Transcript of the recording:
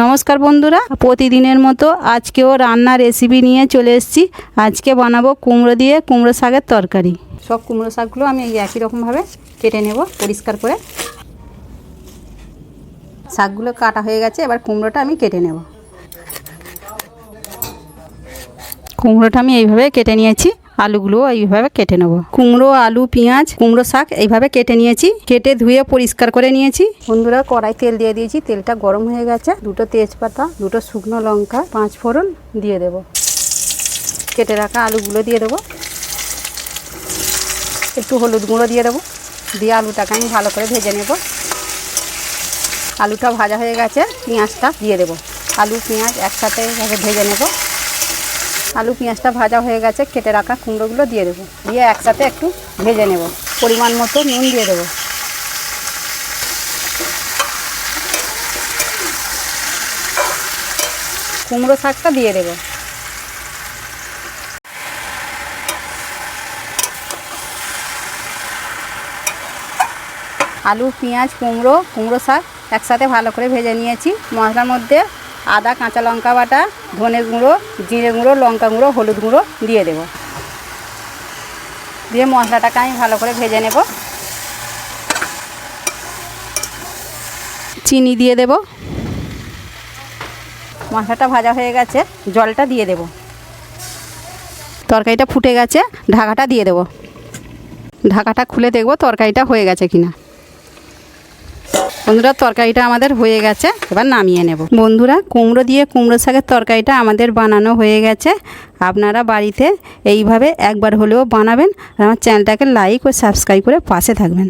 নমস্কার বন্ধুরা প্রতিদিনের মতো আজকেও রান্নার রেসিপি নিয়ে চলে এসেছি। আজকে বানাবো কুমড়ো দিয়ে কুমড়ো শাকের তরকারি। সব কুমড়ো শাকগুলো আমি এই একই রকমভাবে কেটে নেব পরিষ্কার করে। শাকগুলো কাটা হয়ে গেছে এবার কুমড়োটা আমি কেটে নেব। কুমড়োটা আমি এইভাবে কেটে নিয়েছি। আলুগুলো এইভাবে কেটে নেব। কুমড়ো, আলু, পেঁয়াজ, কুমড়ো শাক এইভাবে কেটে নিয়েছি। কেটে ধুয়ে পরিষ্কার করে নিয়েছি। বন্ধুরা, কড়াই তেল দিয়ে দিয়েছি। তেলটা গরম হয়ে গেছে। দুটো তেজপাতা, দুটো শুকনো লঙ্কা, পাঁচ ফোড়ন দিয়ে দেব। কেটে রাখা আলুগুলো দিয়ে দেবো। একটু হলুদ গুঁড়ো দিয়ে দেবো। দিয়ে আলুটাকে আমি ভালো করে ভেজে নেব। আলুটা ভাজা হয়ে গেছে। পেঁয়াজটা দিয়ে দেবো। আলু, পেঁয়াজ একসাথে ভেজে নেব। আলু, পেঁয়াজটা ভাজা হয়ে গেছে, কেটে রাখা কুমড়োগুলো দিয়ে দেবো। দিয়ে একসাথে একটু ভেজে নেব। পরিমাণ মতো নুন দিয়ে দেবো। কুমড়ো শাকটা দিয়ে দেবো। আলু, পেঁয়াজ, কুমড়ো কুমড়ো শাক একসাথে ভালো করে ভেজে নিয়েছি। মশলার মধ্যে আদা, কাঁচা লঙ্কা বাটা, ধনে গুঁড়ো, জিরে গুঁড়ো, লঙ্কা গুঁড়ো, হলুদ গুঁড়ো দিয়ে দেব। দিয়ে মশলাটাকে আমি ভালো করে ভেজে নেব। চিনি দিয়ে দেব। মশলাটা ভাজা হয়ে গেছে, জলটা দিয়ে দেব। তরকারিটা ফুটে গেছে, ঢাকাটা দিয়ে দেব। ঢাকাটা খুলে দেখব তরকারিটা হয়ে গেছে কিনা। বন্ধুরা, তরকারিটা আমাদের হয়ে গেছে, এবার নামিয়ে নেব। বন্ধুরা, কুমড়ো দিয়ে কুমড়ো শাকের তরকারিটা আমাদের বানানো হয়ে গেছে। আপনারা বাড়িতে এইভাবে একবার হলেও বানাবেন। আর আমার চ্যানেলটাকে লাইক ও সাবস্ক্রাইব করে পাশে থাকবেন।